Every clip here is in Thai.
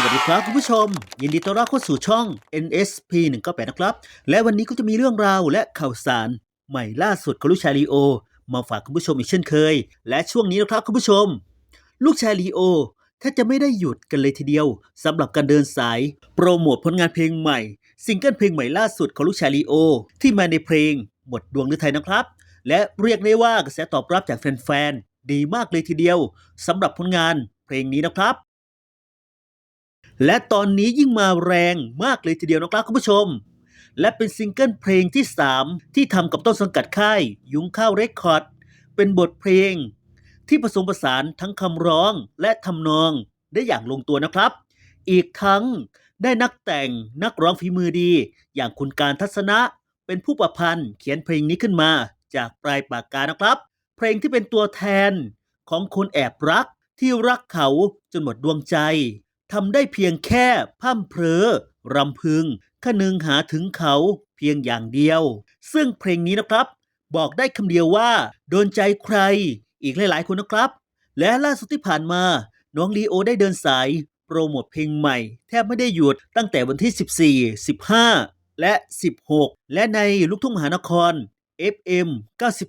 สวัสดีครับคุณผู้ชม ยินดีต้อนรับเข้าสู่ช่อง NSP 198นะครับ และวันนี้ก็จะมีเรื่องราวและข่าวสาร ใหม่ล่าสุดของลูกชายลีโอ มาฝากคุณผู้ชมอีกเช่นเคย และช่วงนี้นะครับคุณผู้ชม ลูกชายลีโอแทบจะไม่ได้หยุดกันเลยทีเดียวสำหรับการเดินสาย โปรโมทผลงานเพลงใหม่ซิงเกิลเพลงใหม่ล่าสุดของลูกชายลีโอ ที่มาในเพลงหมดดวงฤทัยนะครับ และเรียกได้ว่ากระแสตอบรับจากแฟนๆดีมากเลยทีเดียวสำหรับผลงานเพลงนี้นะครับ และตอนนี้ยิ่งมาแรงมากเลยทีเดียวนะครับคุณผู้ชม และเป็นซิงเกิลเพลงที่ 3 ที่ทำกับต้นสังกัดค่าย ยุงข้าวเรคคอร์ด เป็นบทเพลง ที่ผสมผสานทั้งคำร้องและทำนองได้อย่างลงตัวนะครับ อีกทั้งได้นักแต่งนักร้องฝีมือดี อย่างคุณการทัศนะเป็นผู้ประพันธ์เขียนเพลงนี้ขึ้นมาจากปลายปากกานะครับ เพลงที่เป็นตัวแทนของคนแอบรักที่รักเขาจนหมดดวงใจ ทำได้เพียงแค่พ่ำเพรอรำพึงคนึงหาถึงเขาเพียงอย่างเดียว ซึ่งเพลงนี้นะครับ บอกได้คำเดียวว่า โดนใจใคร อีกหลาย ๆ คนนะครับ และล่าสุดที่ผ่านมา น้องลีโอได้เดินสาย โปรโมทเพลงใหม่ แทบไม่ได้หยุดตั้งแต่วันที่ 14 15 และ 16 และในลูกทุ่งมหานคร FM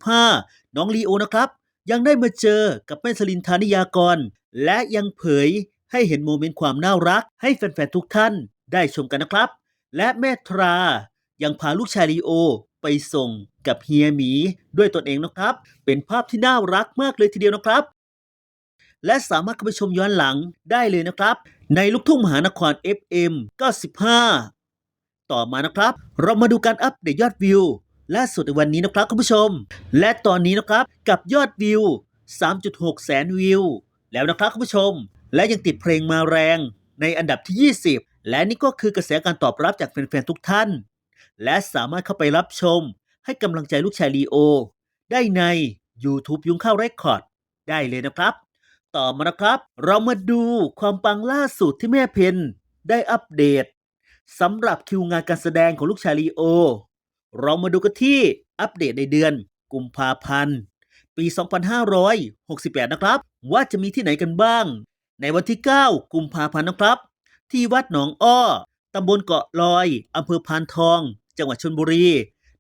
95 น้องลีโอนะครับ ยังได้มาเจอกับแม่สลินทานิยากร และยังเผย ให้เห็นโมเมนต์ความน่ารัก ให้แฟนๆทุกท่านได้ชมกันนะครับ และแม่ทรายังพาลูกชายลีโอไปส่งกับเฮียหมีด้วยตนเองนะครับ เป็นภาพที่น่ารักมากเลยทีเดียวนะครับ และสามารถเข้าไปชมย้อนหลังได้เลยนะครับ ในลูกทุ่งมหานคร FM 95 ต่อมานะครับ เรามาดูการอัปเดตยอดวิวล่าสุดในวันนี้นะครับคุณผู้ชม และตอนนี้นะครับกับยอดวิว 3.6 แสนวิว แล้วนะครับคุณผู้ชม และยังติดเพลงมาแรงในอันดับที่ 20 และนี่ก็คือกระแสการตอบรับจากแฟนๆทุกท่าน และสามารถเข้าไปรับชม ให้กำลังใจลูกชายลีโอ ได้ใน YouTube ยุงข้าวเรคคอร์ดได้เลยนะครับ ต่อมานะครับ เรามาดูความปังล่าสุดที่แม่เพนได้อัปเดตสำหรับคิวงานการแสดงของลูกชายลีโอ เรามาดูกันที่อัปเดตในเดือน กุมภาพันธ์ ปี 2568 นะครับ ว่าจะมีที่ไหนกันบ้าง ในวันที่ 9 กุมภาพันธ์นะครับ ที่วัดหนองอ้อตำบลเกาะลอยอำเภอพานทอง จังหวัดชลบุรี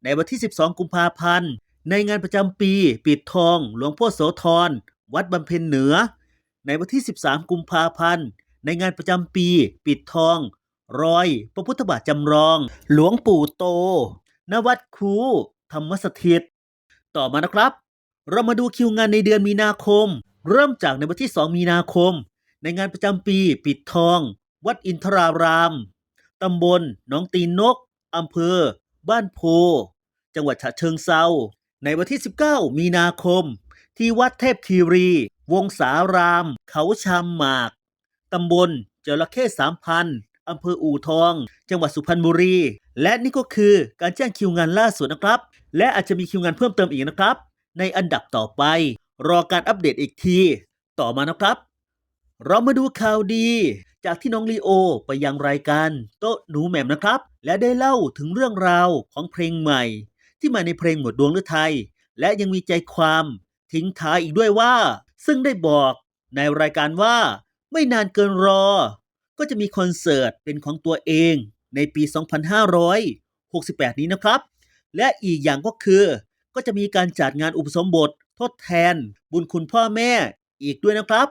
ในวันที่ 12 กุมภาพันธ์ ในงานประจำปี ปิดทอง หลวงพ่อโสธร วัดบำเพ็ญเหนือ ในวันที่ 13 กุมภาพันธ์ ในงานประจำปี ปิดทอง รอย พระพุทธบาทจำลอง หลวงปู่โตณวัดคูธรรมสถิต ต่อมานะครับ เรามาดูคิวงานในเดือนมีนาคม เริ่มจากในวันที่ 2 มีนาคม ในงานประจำปีปิดทอง วัดอินทราราม ตำบลหนองตีนนก อำเภอ บ้านโพ จังหวัดฉะเชิงเซาในวันที่ 19 มีนาคม ที่วัดเทพคีรี วงสาราม เขาชามหมาก ตำบลจระเข้สามพันอำเภออู่ทอง จังหวัดสุพรรณบุรี และนี่ก็คือการแจ้งคิวงานล่าสุดนะครับ และอาจจะมีคิวงานเพิ่มเติมอีกนะครับ ในอันดับต่อไป รอการอัปเดตอีกที ต่อมานะครับ เรามาดูข่าวดี จากที่น้องลีโอไปยังรายการโต๊ะหนูแหม่มนะครับ และได้เล่าถึงเรื่องราวของเพลงใหม่ ที่มาในเพลงหมวดดวงฤทัยและยังมีใจความทิ้งท้ายอีกด้วยว่า ซึ่งได้บอกในรายการว่า ไม่นานเกินรอ ก็จะมีคอนเสิร์ตเป็นของตัวเองในปี 2568 นี้นะครับ และอีกอย่างก็คือ ก็จะมีการจัดงานอุปสมบททดแทน บุญคุณพ่อแม่อีกด้วยนะครับ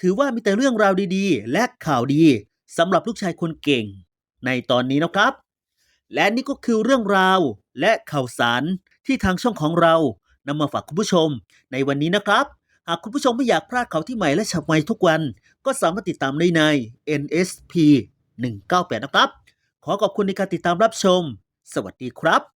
ถือว่ามีแต่เรื่องราวดีๆ และข่าวดีสำหรับลูกชายคนเก่ง ในตอนนี้นะครับ และนี่ก็คือเรื่องราวและข่าวสารที่ทางช่องของเรานำมาฝากคุณผู้ชมในวันนี้นะครับ หากคุณผู้ชมไม่อยากพลาดข่าวที่ใหม่และฉับไวทุกวัน ก็สามารถติดตามได้ใน NSP 198 นะครับ ขอขอบคุณในการติดตามรับชม สวัสดีครับ